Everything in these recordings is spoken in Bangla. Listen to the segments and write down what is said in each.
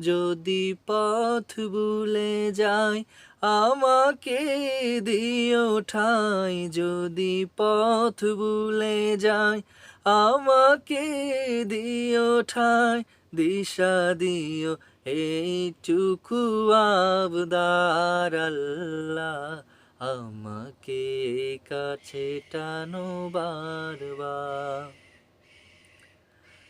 যদি পথ ভুলে যাই, আমাকে দিও ঠাই। যদি পথ ভুলে যাই, আমাকে দিও ঠাই। দিশা দিও এই এইটুকু আবদার আল্লাহ। আমাকে কাছে টানো বারবার।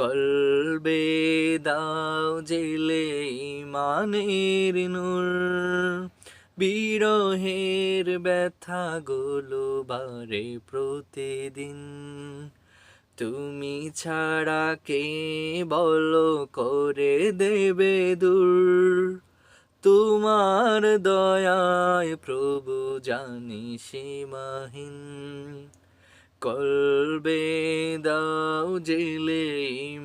কলবে দাও জেলে ইমানের নূর। বিরহের ব্যথা গুলো বারে প্রতিদিন। তুমি ছাড়া কে বলো করে দেবে দূর? তোমার দয়ায় প্রভু জানি সীমাহীন। কলবে দাও জেলে